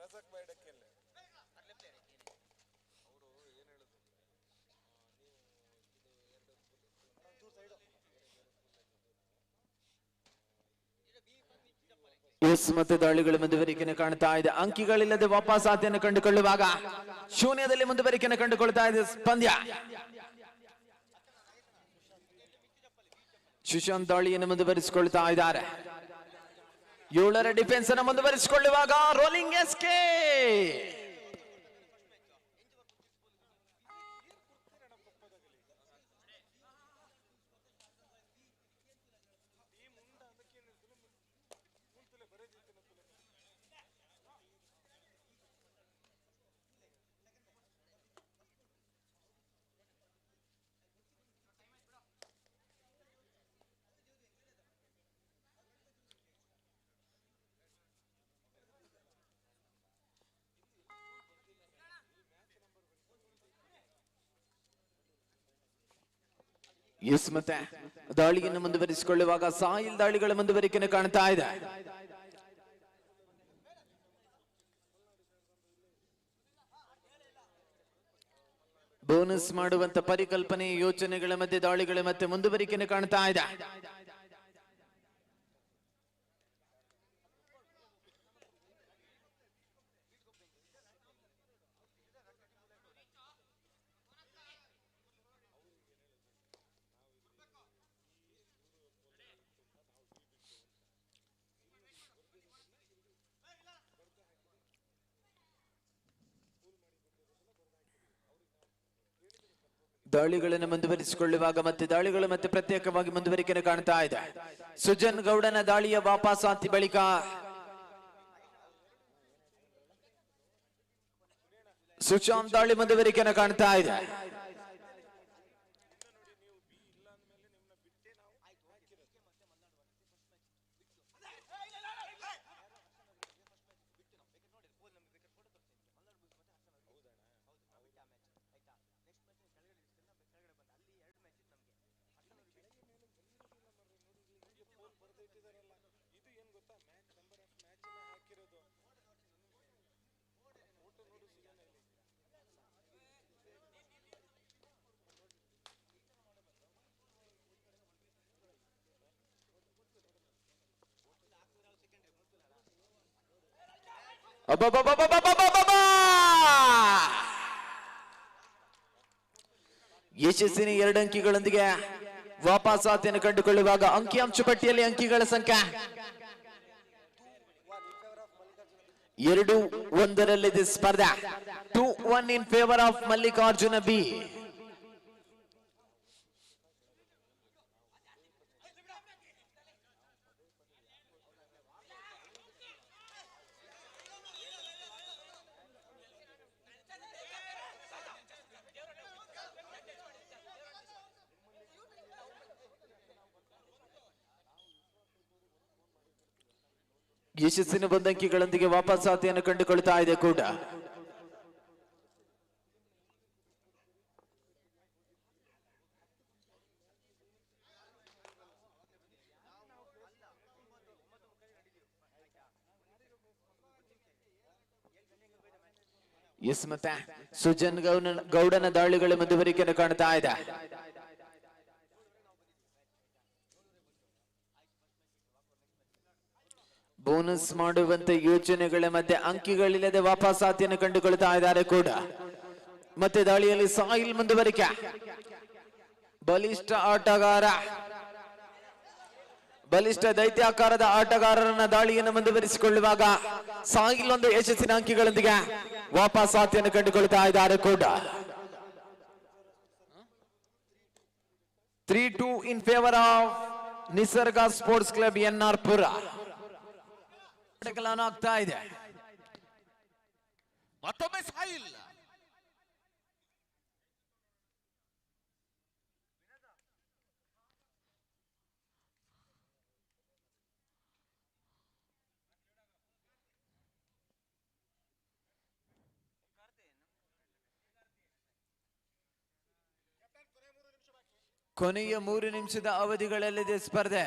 ರಸಕ್ ರಸಕ್ ಬೇಡಕ್ಕಿಲ್ಲ S ಮತ್ತೆ ದಾಳಿಗಳ ಮುಂದುವರಿಕೆಯನ್ನು ಕಾಣ್ತಾ ಇದೆ. ಅಂಕಿಗಳಿಲ್ಲದೆ ವಾಪಸ್ ಆತೆಯನ್ನು ಕಂಡುಕೊಳ್ಳುವಾಗ ಶೂನ್ಯದಲ್ಲಿ ಮುಂದುವರಿಕೆಯನ್ನು ಕಂಡುಕೊಳ್ತಾ ಇದೆ ಪಂದ್ಯ. ಸುಶಾಂತ್ ದಾಳಿಯನ್ನು ಮುಂದುವರಿಸಿಕೊಳ್ತಾ ಇದ್ದಾರೆ. ಏಳರ ಡಿಫೆನ್ಸ್ ಅನ್ನು ಮುಂದುವರಿಸಿಕೊಳ್ಳುವಾಗ ರೋಲಿಂಗ್ ಎಸ್ಕೆ ಎಸ್ ಮತ್ತೆ ದಾಳಿಯನ್ನು ಮುಂದುವರಿಸಿಕೊಳ್ಳುವಾಗ ಸಾಯಿಲ್ ದಾಳಿಗಳ ಮುಂದುವರಿಕೆಯನ್ನು ಕಾಣ್ತಾ ಇದೆ. ಬೋನಸ್ ಮಾಡುವಂತ ಪರಿಕಲ್ಪನೆ ಯೋಚನೆಗಳ ಮಧ್ಯೆ ದಾಳಿಗಳ ಮತ್ತೆ ಮುಂದುವರಿಕೆಯನ್ನು ಕಾಣ್ತಾ ಇದೆ. ದಾಳಿಗಳನ್ನು ಮುಂದುವರಿಸಿಕೊಳ್ಳುವಾಗ ಮತ್ತೆ ದಾಳಿಗಳು ಮತ್ತೆ ಪ್ರತ್ಯೇಕವಾಗಿ ಮುಂದುವರಿಕೆಯನ್ನು ಕಾಣ್ತಾ ಇದೆ. ಸುಜನ್ ಗೌಡನ ದಾಳಿಯ ವಾಪಸಾತಿ ಬಳಿಕ ಸುಶಾಂತ್ ದಾಳಿ ಮುಂದುವರಿಕೆಯನ್ನು ಕಾಣ್ತಾ ಇದು. ಯಶಸ್ಸಿನ ಎರಡು ಅಂಕಿಗಳೊಂದಿಗೆ ವಾಪಸಾತಿಯನ್ನು ಕಂಡುಕೊಳ್ಳುವಾಗ ಅಂಕಿಅಂಶ ಪಟ್ಟಿಯಲ್ಲಿ ಅಂಕಿಗಳ ಸಂಖ್ಯೆ. ಎರಡು ಒಂದರಲ್ಲಿದೆ ಸ್ಪರ್ಧೆ. Two one in favour of Mallikarjuna B ಯಶಸ್ಸಿನ ಬಂದಂಕಿಗಳೊಂದಿಗೆ ವಾಪಸಾತಿಯನ್ನು ಕಂಡುಕೊಳ್ತಾ ಇದೆ ಕೂಡ. ಎಸ್ ಮತ್ತೆ ಸುಜನ್ ಗೌಡ ಗೌಡನ ದಾಳಿಗಳ ಮುಂದುವರಿಕೆಯನ್ನು ಕಾಣ್ತಾ ಇದೆ. ಬೋನಸ್ ಮಾಡುವಂತ ಯೋಜನೆಗಳ ಮಧ್ಯೆ ಅಂಕಿಗಳಿಲ್ಲದೆ ವಾಪಸಾತಿಯನ್ನು ಕಂಡುಕೊಳ್ತಾ ಇದ್ದಾರೆ ಕೂಡ. ಮತ್ತೆ ದಾಳಿಯಲ್ಲಿ ಸಾಯಿಲ್ ಮುಂದುವರಿಕೆ. ಬಲಿಷ್ಠ ಆಟಗಾರ. ಬಲಿಷ್ಠ ದೈತ್ಯಾಕಾರದ ಆಟಗಾರರನ್ನ ದಾಳಿಯನ್ನು ಮುಂದುವರಿಸಿಕೊಳ್ಳುವಾಗ ಸಾಯಿಲ್ ಒಂದು ಯಶಸ್ಸಿನ ಅಂಕಿಗಳೊಂದಿಗೆ ವಾಪಸಾತಿಯನ್ನು ಕಂಡುಕೊಳ್ತಾ ಇದ್ದಾರೆ ಕೂಡ. Three two in favour of Nisarga sports club N R ಪುರ. ಆಟಗಳನ್ನು ಆಗ್ತಾ ಇದೆ ಮತ್ತೊಮ್ಮೆ ಸಾಯಿಲ್ ಕೊನೆಯ ಮೂರು ನಿಮಿಷದ ಅವಧಿಗಳಲ್ಲಿದೆ ಸ್ಪರ್ಧೆ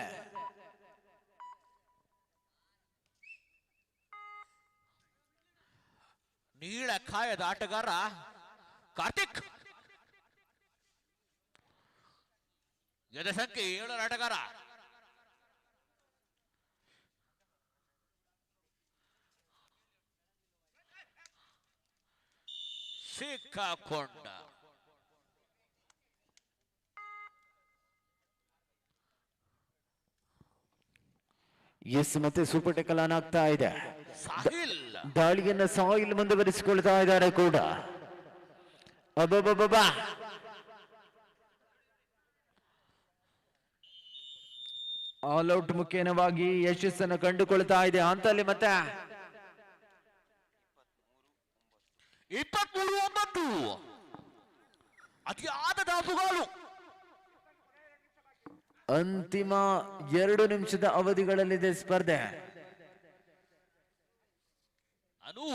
ನೀಳ ಕಾಯದ ಆಟಗಾರ ಕಾರ್ತಿಕ್. ಜನಸಂಖ್ಯೆ ಸಂಖ್ಯೆ ಏಳರ ಆಟಗಾರ. ಸಿಕ್ಕಾಕೊಂಡ. ಎಸ್ ಮತ್ತೆ ಸೂಪರ್ ಟೆಕಲ್ ಆನ್ ಆಗ್ತಾ ಇದೆ. ದಾಳಿಯನ್ನ ಸಾಯಿಲ್ ಮುಂದುವರಿಸಿಕೊಳ್ತಾ ಇದ್ದಾರೆ ಕೂಡ. ಅಬ್ಬಬ್ಬಬ್ಬಾ ಆಲ್ ಔಟ್ ಮುಖೇನವಾಗಿ ಯಶಸ್ಸನ್ನು ಕಂಡುಕೊಳ್ತಾ ಇದೆ ಅಂತಲ್ಲಿ ಮತ್ತೆ. ಇಪ್ಪತ್ಮೂರು ಒಂಬತ್ತು ಅತಿಯಾದ ದಾಪುಗಾಲು ಅಂತಿಮ ಎರಡು ನಿಮಿಷದ ಅವಧಿಗಳಲ್ಲಿದೆ ಸ್ಪರ್ಧೆ. ಅನು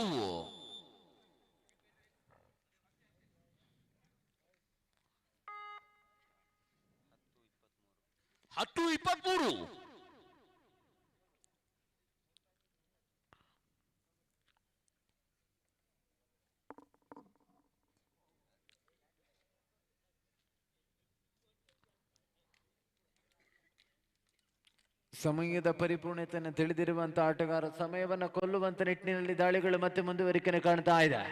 ಹತ್ತು ಇಪ್ಪತ್ಮೂರು ಸಮಯದ ಪರಿಪೂರ್ಣತೆಯನ್ನು ತಿಳಿದಿರುವಂತಹ ಆಟಗಾರ ಸಮಯವನ್ನು ಕೊಲ್ಲುವಂತ ನಿಟ್ಟಿನಲ್ಲಿ ದಾಳಿಗಳು ಮತ್ತೆ ಮುಂದುವರಿಕೆಯನ್ನು ಕಾಣ್ತಾ ಇದೆ.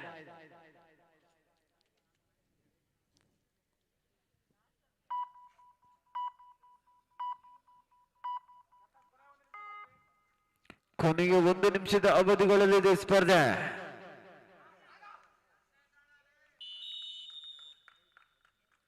ಕೊನೆಗೆ ಒಂದು ನಿಮಿಷದ ಅವಧಿಗಳಲ್ಲಿದೆ ಸ್ಪರ್ಧೆ.